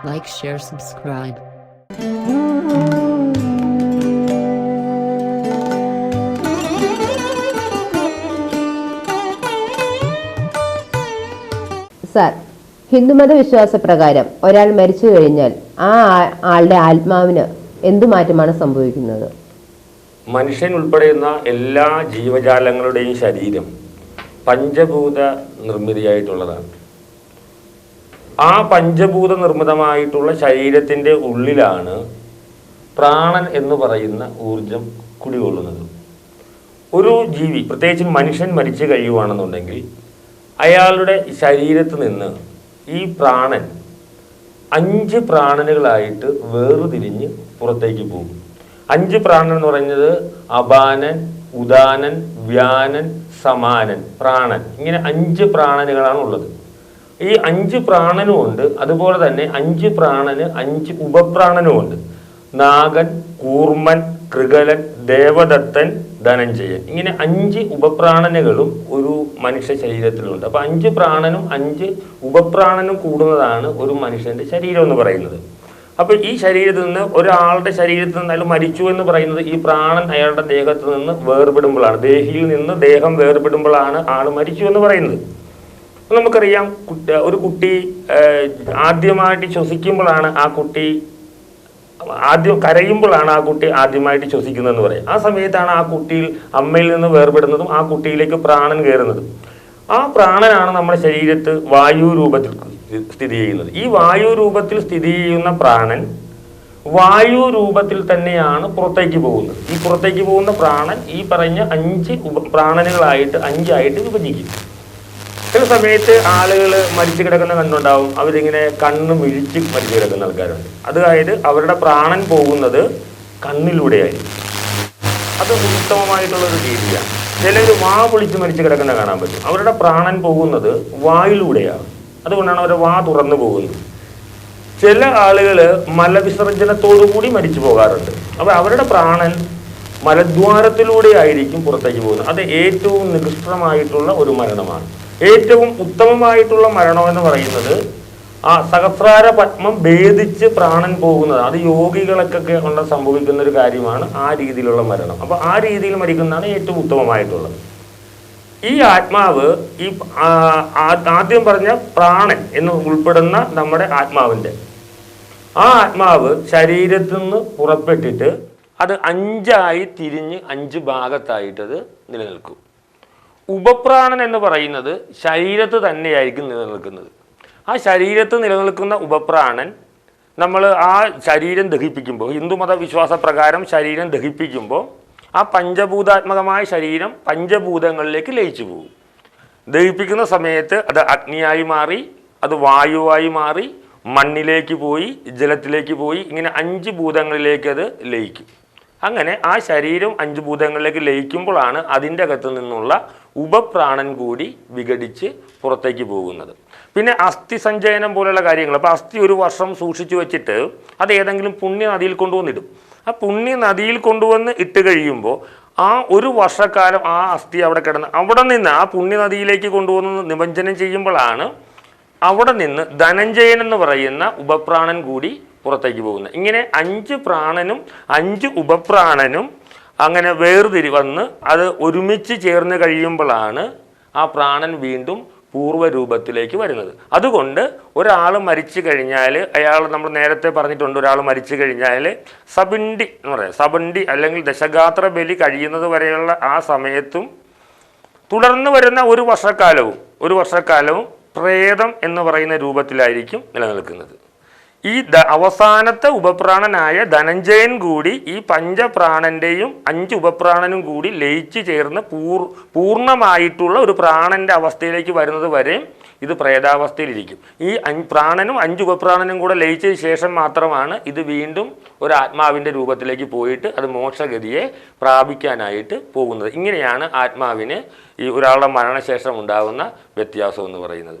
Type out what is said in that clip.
Like, share, subscribe. Sir ഹിന്ദുമത വിശ്വാസപ്രകാരം ഒരാൾ മരിച്ചു കഴിഞ്ഞാൽ ആ ആളുടെ ആത്മാവിന് എന്തു മാറ്റമാണ് സംഭവിക്കുന്നത് മനുഷ്യൻ ഉൾപ്പെടെയുന്ന എല്ലാ ജീവജാലങ്ങളുടെയും ശരീരം പഞ്ചഭൂത നിർമ്മിതിയായിട്ടുള്ളതാണ് ആ പഞ്ചഭൂത നിർമ്മിതമായിട്ടുള്ള ശരീരത്തിന്റെ ഉള്ളിലാണ് പ്രാണൻ എന്ന് പറയുന്ന ഊർജം കുടികൊള്ളുന്നത്. ഒരു ജീവി പ്രത്യേകിച്ച് മനുഷ്യൻ മരിച്ചു കഴിയുവാണെന്നുണ്ടെങ്കിൽ അയാളുടെ ശരീരത്ത് നിന്ന് ഈ പ്രാണൻ അഞ്ച് പ്രാണനുകളായിട്ട് വേർതിരിഞ്ഞ് പുറത്തേക്ക് പോകും. അഞ്ച് പ്രാണൻ എന്ന് പറയുന്നത് അപാനൻ ഉദാനൻ വ്യാനൻ സമാനൻ പ്രാണൻ. ഇങ്ങനെ അഞ്ച് പ്രാണനുകളാണ് ഉള്ളത് ഈ അഞ്ച് പ്രാണനും ഉണ്ട്. അതുപോലെ തന്നെ അഞ്ച് പ്രാണന് അഞ്ച് ഉപപ്രാണനും ഉണ്ട്. നാഗൻ കൂർമൻ കൃകലൻ ദേവദത്തൻ ധനഞ്ജയൻ. ഇങ്ങനെ അഞ്ച് ഉപപ്രാണനുകളും ഒരു മനുഷ്യ ശരീരത്തിലുണ്ട്. അപ്പൊ അഞ്ച് പ്രാണനും അഞ്ച് ഉപപ്രാണനും കൂടുന്നതാണ് ഒരു മനുഷ്യന്റെ ശരീരം എന്ന് പറയുന്നത്. അപ്പോൾ ഈ ശരീരത്തിൽ നിന്ന് ഒരാളുടെ ശരീരത്തിൽ നിന്ന് അയാൾ മരിച്ചു എന്ന് പറയുന്നത് ഈ പ്രാണൻ അയാളുടെ ദേഹത്ത് നിന്ന് വേർപെടുമ്പോഴാണ്. ദേഹിയിൽ നിന്ന് ദേഹം വേർപെടുമ്പോഴാണ് ആൾ മരിച്ചു എന്ന് പറയുന്നത്. നമുക്കറിയാം ഒരു കുട്ടി ആദ്യമായിട്ട് ശ്വസിക്കുമ്പോഴാണ് ആ കുട്ടി ആദ്യം കരയുമ്പോഴാണ് ആ കുട്ടി ആദ്യമായിട്ട് ശ്വസിക്കുന്നതെന്ന് പറയും. ആ സമയത്താണ് ആ കുട്ടിയിൽ അമ്മയിൽ നിന്ന് വേർപെടുന്നതും ആ കുട്ടിയിലേക്ക് പ്രാണൻ കയറുന്നതും. ആ പ്രാണനാണ് നമ്മുടെ ശരീരത്ത് വായു രൂപത്തിൽ സ്ഥിതി ചെയ്യുന്നത്. ഈ വായു രൂപത്തിൽ സ്ഥിതി ചെയ്യുന്ന പ്രാണൻ വായു രൂപത്തിൽ തന്നെയാണ് പുറത്തേക്ക് പോകുന്നത്. ഈ പുറത്തേക്ക് പോകുന്ന പ്രാണൻ ഈ പറഞ്ഞ അഞ്ച് പ്രാണനുകളായിട്ട് അഞ്ചായിട്ട് വിഭജിക്കും. ചില സമയത്ത് ആളുകൾ മരിച്ചു കിടക്കുന്ന കണ്ടുണ്ടാവും. അവരിങ്ങനെ കണ്ണ് മിഴിച്ച് മരിച്ചു കിടക്കുന്ന ആൾക്കാരുണ്ട്. അതായത് അവരുടെ പ്രാണൻ പോകുന്നത് കണ്ണിലൂടെയായിരിക്കും. അത് ഉത്തമമായിട്ടുള്ളൊരു രീതിയാണ്. ചിലർ വാ പൊളിച്ച് മരിച്ചു കിടക്കുന്ന കാണാൻ പറ്റും. അവരുടെ പ്രാണൻ പോകുന്നത് വായിലൂടെയാണ്. അതുകൊണ്ടാണ് അവരുടെ വാ തുറന്നു പോകുന്നത്. ചില ആളുകൾ മലവിസർജനത്തോടു കൂടി മരിച്ചു പോകാറുണ്ട്. അപ്പോൾ അവരുടെ പ്രാണൻ മലദ്വാരത്തിലൂടെ ആയിരിക്കും പുറത്തേക്ക് പോകുന്നത്. അത് ഏറ്റവും നികൃഷ്ടമായിട്ടുള്ള ഒരു മരണമാണ്. ഏറ്റവും ഉത്തമമായിട്ടുള്ള മരണം എന്ന് പറയുന്നത് ആ സഹസ്രാര പത്മം ഭേദിച്ച് പ്രാണൻ പോകുന്നത്. അത് യോഗികളൊക്കെ കൊണ്ട് സംഭവിക്കുന്ന ഒരു കാര്യമാണ് ആ രീതിയിലുള്ള മരണം. അപ്പോൾ ആ രീതിയിൽ മരിക്കുന്നതാണ് ഏറ്റവും ഉത്തമമായിട്ടുള്ളത്. ഈ ആത്മാവ് ഈ ആദ്യം പറഞ്ഞ പ്രാണൻ എന്ന് ഉൾപ്പെടുന്ന നമ്മുടെ ആത്മാവിന്റെ. ആ ആത്മാവ് ശരീരത്തിൽ നിന്ന് പുറപ്പെട്ടിട്ട് അത് അഞ്ചായി തിരിഞ്ഞ് അഞ്ച് ഭാഗത്തായിട്ടത് നിലനിൽക്കും. ഉപപ്രാണൻ എന്ന് പറയുന്നത് ശരീരത്ത് തന്നെയായിരിക്കും നിലനിൽക്കുന്നത്. ആ ശരീരത്ത് നിലനിൽക്കുന്ന ഉപപ്രാണൻ നമ്മൾ ആ ശരീരം ദഹിപ്പിക്കുമ്പോൾ ഹിന്ദുമത വിശ്വാസ പ്രകാരം ശരീരം ദഹിപ്പിക്കുമ്പോൾ ആ പഞ്ചഭൂതാത്മകമായ ശരീരം പഞ്ചഭൂതങ്ങളിലേക്ക് ലയിച്ചു പോകും. ദഹിപ്പിക്കുന്ന സമയത്ത് അത് അഗ്നിയായി മാറി അത് വായുവായി മാറി മണ്ണിലേക്ക് പോയി ജലത്തിലേക്ക് പോയി ഇങ്ങനെ അഞ്ച് ഭൂതങ്ങളിലേക്ക് അത് ലയിക്കും. അങ്ങനെ ആ ശരീരം അഞ്ച് ഭൂതങ്ങളിലേക്ക് ലയിക്കുമ്പോഴാണ് അതിന്റെ അകത്ത് നിന്നുള്ള ഉപപ്രാണൻ കൂടി വിഘടിച്ച് പുറത്തേക്ക് പോകുന്നത്. പിന്നെ അസ്ഥി സഞ്ചയനം പോലുള്ള കാര്യങ്ങൾ. അപ്പോൾ അസ്ഥി ഒരു വർഷം സൂക്ഷിച്ചു വെച്ചിട്ട് അത് ഏതെങ്കിലും പുണ്യ നദിയിൽ കൊണ്ടുവന്നിടും. ആ പുണ്യ നദിയിൽ കൊണ്ടുവന്ന് ഇട്ട് കഴിയുമ്പോൾ ആ ഒരു വർഷക്കാലം ആ അസ്ഥി അവിടെ കിടന്ന് അവിടെ നിന്ന് ആ പുണ്യ നദിയിലേക്ക് കൊണ്ടുവന്ന് നിമഞ്ജനം ചെയ്യുമ്പോഴാണ് അവിടെ നിന്ന് ധനഞ്ജയൻ എന്ന് പറയുന്ന ഉപപ്രാണൻ കൂടി പുറത്തേക്ക് പോകുന്നത് ഇങ്ങനെ അഞ്ച് പ്രാണനും അഞ്ച് ഉപപ്രാണനും അങ്ങനെ വേർതിരി വന്ന് അത് ഒരുമിച്ച് ചേർന്ന് കഴിയുമ്പോഴാണ് ആ പ്രാണൻ വീണ്ടും പൂർവരൂപത്തിലേക്ക് വരുന്നത്. അതുകൊണ്ട് ഒരാൾ മരിച്ചു കഴിഞ്ഞാൽ അയാൾ നമ്മൾ നേരത്തെ പറഞ്ഞിട്ടുണ്ട് ഒരാൾ മരിച്ചു കഴിഞ്ഞാൽ സബിണ്ടി എന്ന് പറയാം. സബണ്ടി അല്ലെങ്കിൽ ദശഗാത്ര ബലി കഴിയുന്നത് വരെയുള്ള ആ സമയത്തും തുടർന്ന് വരുന്ന ഒരു വർഷക്കാലവും ഒരു വർഷക്കാലവും പ്രേതം എന്ന് പറയുന്ന രൂപത്തിലായിരിക്കും നിലനിൽക്കുന്നത്. ഈ ദ അവസാനത്തെ ഉപപ്രാണനായ ധനഞ്ജയൻ കൂടി ഈ പഞ്ചപ്രാണന്റെയും അഞ്ച് ഉപപ്രാണനും കൂടി ലയിച്ച് ചേർന്ന് പൂർ പൂർണമായിട്ടുള്ള ഒരു പ്രാണന്റെ അവസ്ഥയിലേക്ക് വരുന്നത് വരെ ഇത് പ്രേതാവസ്ഥയിലിരിക്കും. ഈ പ്രാണനും അഞ്ച് ഉപപ്രാണനും കൂടെ ലയിച്ചതിന് ശേഷം മാത്രമാണ് ഇത് വീണ്ടും ഒരു ആത്മാവിന്റെ രൂപത്തിലേക്ക് പോയിട്ട് അത് മോക്ഷഗതിയെ പ്രാപിക്കാനായിട്ട് പോകുന്നത്. ഇങ്ങനെയാണ് ആത്മാവിന് ഈ ഒരാളുടെ മരണശേഷം ഉണ്ടാകുന്ന വ്യത്യാസം എന്ന് പറയുന്നത്.